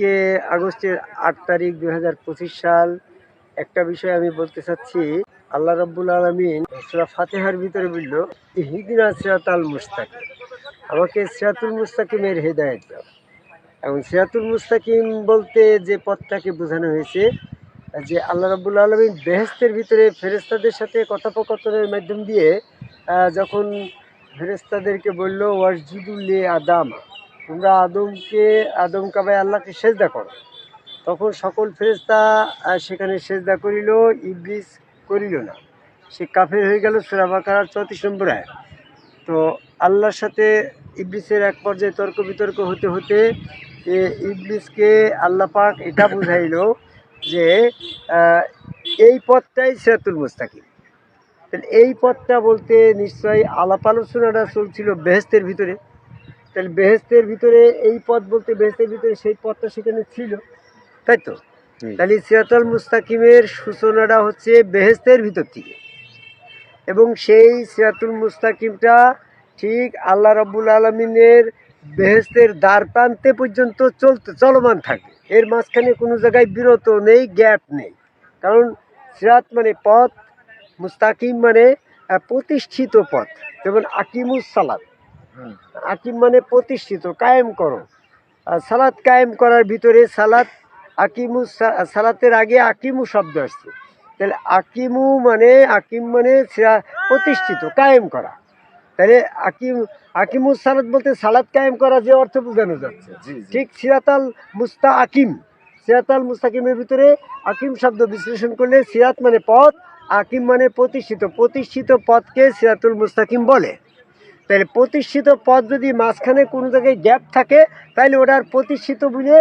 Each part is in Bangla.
আজকে আগস্টের আট তারিখ দুই হাজার পঁচিশ সাল একটা বিষয় আমি বলতে চাচ্ছি। আল্লাহ রব্বুল আলমিন সুরা ফাতেহার ভিতরে বলল হিদিনা সিরাতাল মুস্তাকিম। আমাকে সিরাতুল মুস্তাকিমের হেদায়ত দাও। এবং সিরাতুল মুস্তাকিম বলতে যে পথটাকে বোঝানো হয়েছে, যে আল্লাহ রব্বুল আলমিন বেহেস্তের ভিতরে ফেরেস্তাদের সাথে কথোপকথনের মাধ্যম দিয়ে যখন ফেরেস্তাদেরকে বলল ওয়াসজুদুল্লে আদাম। তোমরা আদমকে আদম কাবাই আল্লাহকে সেজদা করো। তখন সকল ফেরেস্তা সেখানে সেজদা করিল, ইবলিস করিল না। সে কাফের হয়ে গেল সুরাবাকার চৌত্রিশ নম্বর আয় তো আল্লাহর সাথে ইবলিসের এক পর্যায়ে তর্ক বিতর্ক হতে হতে ইবলিসকে আল্লাহ পাক এটা বুঝাইলো যে এই পথটাই সিরাতুল মুস্তাকিম। তাহলে এই পথটা বলতে নিশ্চয়ই আলাপ আলোচনাটা চলছিল বেহেস্তের ভিতরে। তাহলে বেহেস্তের ভিতরে এই পথ বলতে বেহেস্তের ভিতরে সেই পথটা সেখানে ছিল তাই তো? তাহলে সিরাতুল মুস্তাকিমের সূচনাটা হচ্ছে বেহেস্তের ভিতর থেকে। এবং সেই সিরাতুল মুস্তাকিমটা ঠিক আল্লাহ রব্বুল আলমিনের বেহেস্তের দ্বার প্রান্তে পর্যন্ত চলতে চলমান থাকে। এর মাঝখানে কোনো জায়গায় বিরত নেই গ্যাপ নেই। কারণ সিরাত মানে পথ মুস্তাকিম মানে প্রতিষ্ঠিত পথ। যেমন আকিমুস সালাত। আকিম মানে প্রতিষ্ঠিত কায়েম করো। আর সালাত কায়েম করার ভিতরে সালাত আকিমু সালাতের আগে আকিমু শব্দ আসছে। তাহলে আকিমু মানে আকিম মানে প্রতিষ্ঠিত কায়েম করা। তাহলে আকিম আকিমুস সালাত বলতে সালাত কায়েম করা যে অর্থ বোঝানো যাচ্ছে। ঠিক সিরাতাল মুস্তা আকিম সিরাতাল মুস্তাকিমের ভিতরে আকিম শব্দ বিশ্লেষণ করলে সিরাত মানে পথ আকিম মানে প্রতিষ্ঠিত। প্রতিষ্ঠিত পথকে সিরাতুল মুস্তাকিম বলে। তাহলে প্রতিষ্ঠিত পথ যদি মাঝখানে কোনো জায়গায় গ্যাপ থাকে তাহলে ওটার প্রতিষ্ঠিত বলে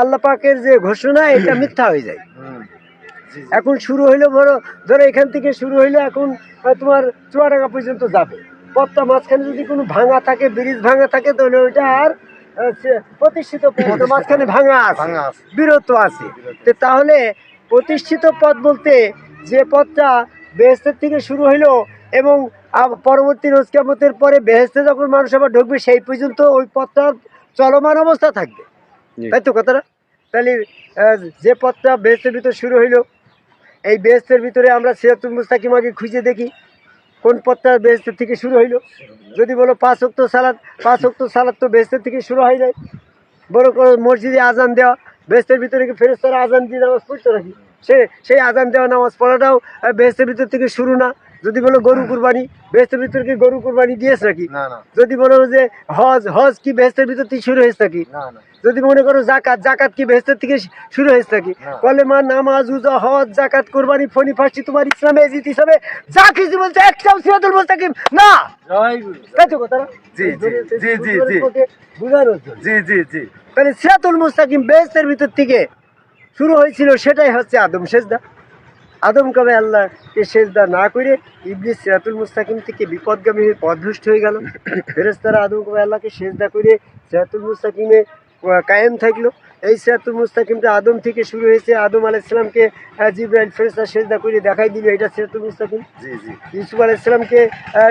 আল্লাপাকের যে ঘোষণা এটা মিথ্যা হয়ে যায়। এখন শুরু হইল ধরো ধরো এখান থেকে শুরু হইলে এখন তোমার চুয়াডাঙ্গা পর্যন্ত যাবে। পথটা মাঝখানে যদি কোনো ভাঙা থাকে ব্রিজ ভাঙা থাকে তাহলে ওইটা আর প্রতিষ্ঠিত পথ মাঝখানে ভাঙা আছে ভাঙা বিরত আছে। তো তাহলে প্রতিষ্ঠিত পথ বলতে যে পথটা বেহেস্তের থেকে শুরু হইল এবং পরবর্তী রোজকামতের পরে বেহেস্তে যখন মানুষ আবার ঢুকবে সেই পর্যন্ত ওই পথটা চলমান অবস্থা থাকবে। তাই তো কথাটা? তাহলে যে পথটা বেহেস্তের ভিতর শুরু হইল এই বেহেস্তের ভিতরে আমরা সিরাতুল মুস্তাকিম আগে খুঁজে দেখি কোন পথটা বেহেস্তের থেকে শুরু হইল। যদি বলো পাঁচ অক্ত সালাদ পাঁচ অক্ত সালাদ তো বেহেস্তের থেকে শুরু হয় নাই। বড় করে মসজিদে আজান দেওয়া বেহেস্তের ভিতরে কি ফেরেস্তারা আজান দিয়ে নামাজ পড়তে রাখি সে সেই আজান দেওয়া নামাজ পড়াটাও বেহেস্তের ভিতর থেকে শুরু না। যদি বলো গরু কুরবানি বেহেস্তের ভিতর কি গরু কুরবানি দিয়েছে নাকি? যদি বলো যে হজ হজ কি বেহেস্তের ভিতর থেকে শুরু হয়েছে নাকি? যদি মনে করো জাকাত জাকাত কি বেহেস্তের থেকে শুরু হয়েছে নাকি। কলেমা নামাজ উজা হজ জাকাত কোরবানি ফনি ফাঁসি তোমার ইসলামে জিত হিসাবে যা কিছু বলছে একটাও সিরাতুল মুস্তাকিম না। তাই তো কথাটা জি, জি, জি, জি, জি। জি জি জি। তাহলে সিরাতুল মুস্তাকিম বেহেস্তের ভিতর থেকে শুরু হয়েছিল সেটাই হচ্ছে আদম সেজদা। আদম কবে আল্লাহকে সেজদা না করে ইবলিস সিরাতুল মুস্তাকিম থেকে বিপদগামী হয়ে পদভ্রষ্ট হয়ে গেল। ফেরেস্তারা আদম কবে আল্লাহকে সেজদা করে সিরাতুল মুস্তাকিমে কায়েম থাকল। এই সিরাতুল মুস্তাকিমটা আদম থেকে শুরু হয়েছে। আদম আলাইসালামকে জিব্রাইল ফেরেস্তা সেজদা করে দেখাই দিল। এটা সিরাতুল মুস্তাকিম। জি জি। ইউসুফ আলাইসালামকে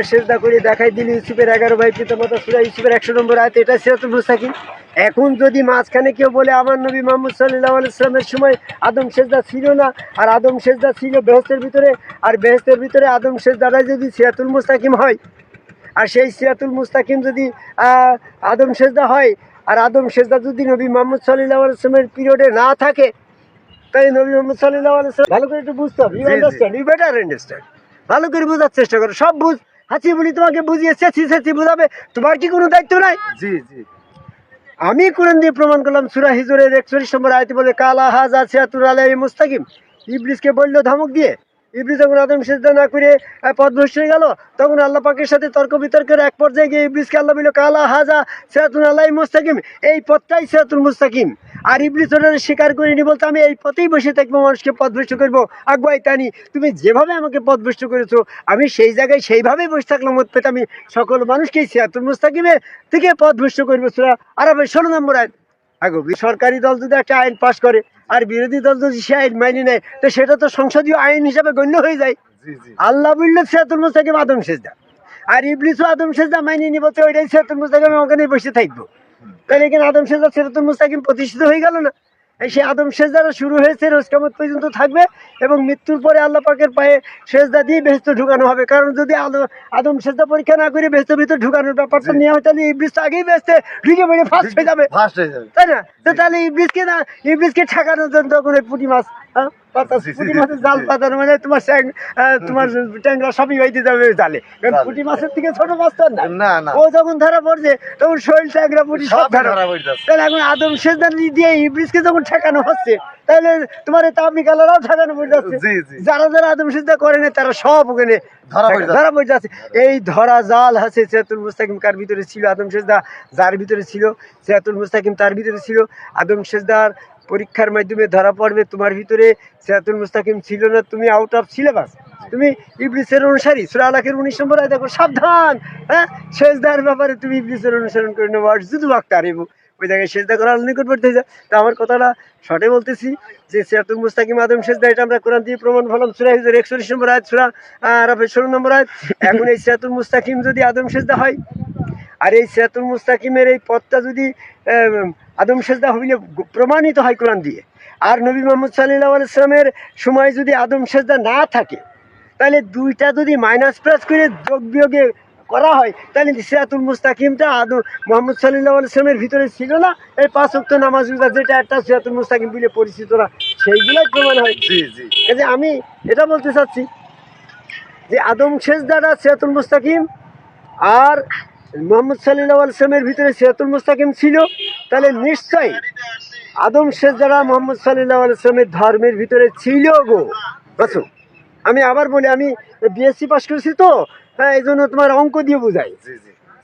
সেজদা করে দেখাই দিল। ইউসুফের এগারো ভাই পিতামাতা সুরা ইউসুফের একশো নম্বর আয়তে এটা সিরাতুল মুস্তাকিম। এখন যদি মাঝখানে কেউ বলে আমার নবী মোহাম্মদ সাল্লাহ আলাইসলামের সময় আদম সেজদা ছিল না আর আদম সেজদা ছিল বেহেস্তের ভিতরে আর বেহেস্তের ভিতরে আদম সেজদাটা যদি সিরাতুল মুস্তাকিম হয় আর সেই সিরাতুল মুস্তাকিম যদি আদম সেজদা হয় আর আদম সেজদা যদি নবী মোহাম্মদ সাল্লাহ আলাইসলামের পিরিয়ডে না থাকে তাই নবী মোহাম্মদ সাল্লাহ আলাইসলাম ভালো করে একটু বুঝতে হবে। You. Understand you better understand ভালো করে বোঝার চেষ্টা করো সব বুঝ। হাসি বলি তোমাকে বুঝিয়ে চেঁচি চেঁচি বোঝাবে। তোমার কি কোনো দায়িত্ব নাই? জি জি। আমি কোরআন দিয়ে প্রমাণ করলাম সুরা হিজরের একচল্লিশ নম্বর আয়তে বলে কালা হাজ আছে আতুর আলাই মুস্তাকিম। ইবলিসকে বলল ধমক দিয়ে। ইবলিস যখন আদম সেজদা না করে আহ, পথভ্রষ্ট হয়ে গেল তখন আল্লাহ পাকের সাথে তর্ক বিতর্কের এক পর্যায়ে গিয়ে ইবলিসকে আল্লাহ বলল কালা হাজা সেরাতুল আল্লাহ মুস্তাকিম। এই পথটাই সেরাতুল মুস্তাকিম। আর ইবলিস ওটা স্বীকার করিনি বলতে আমি এই পথেই বসে থাকব মানুষকে পথ পথভ্রষ্ট করব। আগুয়াই তানি তুমি যেভাবে আমাকে পথ পথভ্রষ্ট করেছ আমি সেই জায়গায় সেইভাবেই বসে থাকলাম পেতে আমি সকল মানুষকেই সেরাতুল মুস্তাকিমে থেকে পথভ্রষ্ট করব। সুরা আরবের ষোলো নম্বর আইন আগো সরকারি দল যদি একটা আইন পাশ করে আর বিরোধী দল যদি সে আইন মানি নেয় তো সেটা তো সংসদীয় আইন হিসাবে গণ্য হয়ে যায়। আল্লাহ বললে সেতুর মুস্তাকিম আদম সেজদা। আর ইবলিসও আদম সেজদা মানি নিব তো ওইটাই সেতুর মুস্তাকিম ওখানে বসে থাকব। তাহলে এখানে আদম সেজদা সেরাতুল মুস্তাকিম প্রতিষ্ঠিত হয়ে গেল না? সেই আদম সেজদাটা শুরু হয়েছে রোজ কেমন পর্যন্ত থাকবে এবং মৃত্যুর পরে আল্লাহ পাকের পায়ে সেজদা দিয়ে বেহস্ত ঢুকানো হবে। কারণ যদি আলো আদম সেজদা পরীক্ষা না করে বেহস্ত ভিতরে ঢুকানোর ব্যাপারটা নিয়ে নেওয়া হয় তাহলে ইবলিস তো আগেই বেহেস্তে ঢুকে পড়ে ফার্স্ট হয়ে যাবে। ফার্স্ট হয়ে যাবে। তাই না? তো তাহলে ইবলিসকে না ইবলিসকে ঠেকানোর জন্য তখন পুঁটি মাছ পাতা- জি, জি, পুঁটি মাছের জাল পাতানো মানে তোমার স্যাং তোমার ট্যাংরা সবই হইতে যাবে জালে। কারণ পুঁটি মাছের থেকে ছোট মাছ তো না। না না। ও যখন ধরা পড়ছে তখন শরীর ট্যাংরা পুঁটি সব সব ধরা ধরা তাহলে এখন আদম সেজদানি দিয়ে ইবলিসকে যখন ঠেকানো হচ্ছে তাহলে তোমার এই কালারাও ঠেকানো পড়ে যাচ্ছে। জি জি। যারা যারা আদম সেজদা করে না তারা সব ওখানে ধরা পড়ে যাচ্ছে। এই ধরা জাল আছে সিয়াতুল মুস্তাকিম কার ভিতরে ছিল আদম সেজদা? যার ভিতরে ছিল সিয়াতুল মুস্তাকিম তার ভিতরে ছিল আদম সেজদার পরীক্ষার মাধ্যমে ধরা পড়বে, তোমার ভিতরে সিয়াতুল মুস্তাকিম ছিল না, তুমি আউট অফ সিলেবাস তুমি ইবলিসের অনুসারী, সুরা আলাকের উনিশ নম্বর আয় দেখো, সাবধান হ্যাঁ? সেজদার ব্যাপারে তুমি ইবলিসের অনুসরণ করে নেব, আর শুধু বাক্তা আরিবু ওই জায়গায় সেজদা করার নিকটবর্তী হয়ে যায় তা আমার কথাটা শর্টে বলতেছি যে সিয়াতুল মুস্তাকিম আদম সেজদা, এটা আমরা কোরআন দিয়ে প্রমাণ ফলাম সুরা হিজর একচল্লিশ নম্বর আয়াত, সুরা আরবের ষোলো নম্বর আয়াত। এখন এই সিয়াতুল মুস্তাকিম যদি আদম সেজদা হয় আর এই সিয়াতুল মুস্তাকিমের এই পথটা যদি আদম সেজদা হইলে প্রমাণিত হয় কোরআন দিয়ে। আর নবী মোহাম্মদ সাল্লাহ ইসলামের সময় যদি আদম সেজদা না থাকে তাহলে দুইটা যদি মাইনাস প্লাস করে যোগ বিয়োগে করা হয় তাহলে সিরাতুল মুস্তাকিমটা আদম মোহাম্মদ সাল্লাহ ইসলামের ভিতরে ছিল না। এই পাঁচ অক্ট নামাজ রোজা যেটা একটা সিরাতুল মুস্তাকিম বলে পরিচিত না সেইগুলোই প্রমাণ হয়। জি জি। যে আমি এটা বলতে চাচ্ছি যে আদম শেষদারা সিরাতুল মুস্তাকিম আর মোহাম্মদ সাল্লাহ ইসলামের ভিতরে সিরাতুল মুস্তাকিম ছিল তাহলে নিশ্চয়ই আদম শেষদারা মোহাম্মদ সাল্লাহ ইসলামের ধর্মের ভিতরে ছিল গো। বুঝছ আমি আবার বলি আমি বিএসসি পাশ করেছি তো হ্যাঁ এই জন্য তোমার অঙ্ক দিয়ে বোঝাই।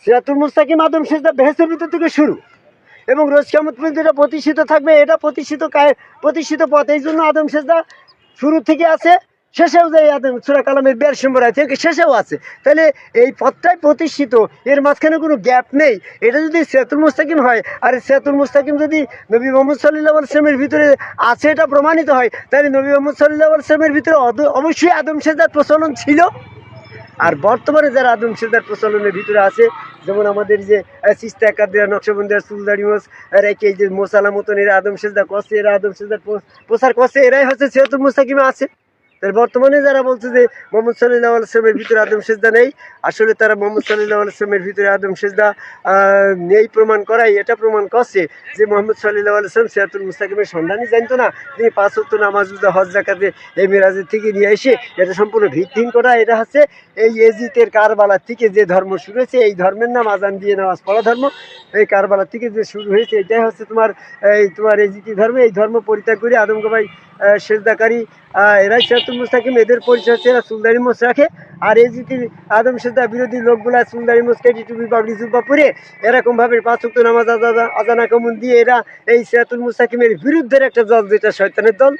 সিরাতুল মুস্তাকিম আদম সেজদা বেহেসের ভিতর থেকে শুরু। এবং রোজ পর্যন্ত এটা প্রতিষ্ঠিত থাকবে এটা প্রতিষ্ঠিত প্রতিষ্ঠিত পথ এই জন্য আদম সেজদা শুরু থেকে আছে। শেষেও যে সুরা কালামের বের সম্বর আছে শেষেও আছে। তাহলে এই পথটাই প্রতিষ্ঠিত, এর মাঝখানে কোনো গ্যাপ নেই। এটা যদি সেতুল মুস্তাকিম হয়, আর সেতুল মুস্তাকিম যদি নবী মোহাম্মদ সাল্লাহ আসলামের ভিতরে আছে, এটা প্রমাণিত হয়। তাহলে নবী মোহাম্মদ সাল্লাহ আসলামের ভিতরে অবশ্যই আদম সেজদার প্রচলন ছিল। আর বর্তমানে যারা আদম সেজদার প্রচলনের ভিতরে আছে, যেমন আমাদের যে সিস্তা কাদিরা নকশবন্দিয়া সুলদারি মোস রেখে যে মোসালা মতন এরা আদম সেজদা কষে এরা আদম সেজদার প্র- প্রসার কষে এরাই হচ্ছে সেহেতু মুস্তাকিমে আছে। বর্তমানে যারা বলছে যে মোহাম্মদ সাল্লাহ আলসালামের ভিতরে আদম সেজদা নেই আসলে তারা মোহাম্মদ সাল্লাহ আলসালামের ভিতরে আদম সেজদা নেই প্রমাণ করাই এটা প্রমাণ করছে যে মোহাম্মদ সাল্লাহ আলসালাম সিয়াতুল মুস্তাকিমের সন্ধানই জানতো না তিনি পাঁচ হত্য নামাজ রোজা, হজ জাকাতে এই মেরাজের থেকে নিয়ে এসে এটা সম্পূর্ণ ভিত্তিহীন করা। এটা হচ্ছে এই এজিতের কারবালার থেকে যে ধর্ম শুরু হয়েছে এই ধর্মের নাম আজান দিয়ে নামাজ পড়া ধর্ম। এই কারবালার থেকে যে শুরু হয়েছে এটাই হচ্ছে তোমার এই তোমার এজিতি ধর্ম। এই ধর্ম পরিত্যাগ করে আদমগাবাই সেজদাকারী এরাই সিরাতুল মুস্তাকিম, এদের পরিচয় হচ্ছে এরা সুলদারি মোস রাখে। আর এই জিতির আদম সেজদা বিরোধী লোকগুলা সুলদারি মোস কেটি টুপি পাবলি জুব্বা পরে এরকমভাবে পাঁচক্ত নামাজ আজানা কমন দিয়ে এরা এই সিরাতুল মুস্তাকিমের বিরুদ্ধের একটা দল, যেটা শয়তানের দল।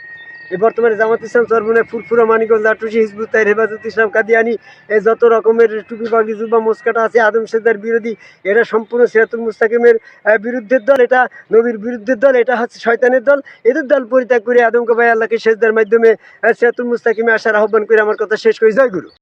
এই বর্তমানে জামাত ইসলাম সরবনে ফুরফুরা, মানিকগঞ্জ লাটুসি হিজবুত তাই হেফাজত, ইসলাম, কাদিয়ানি, এই যত রকমের টুপি পাগড়ি জুবা মোস্কাটা আছে, আদম সেদার বিরোধী এটা সম্পূর্ণ সিরাতুল মুস্তাকিমের বিরুদ্ধের দল, এটা নবীর বিরুদ্ধের দল, এটা হচ্ছে শয়তানের দল। এদের দল পরিত্যাগ করে আদমকে ভাই আল্লাহকে সেজদার মাধ্যমে সিরাতুল মুস্তাকিমে আসার আহ্বান করে আমার কথা শেষ করি। জয় গুরু।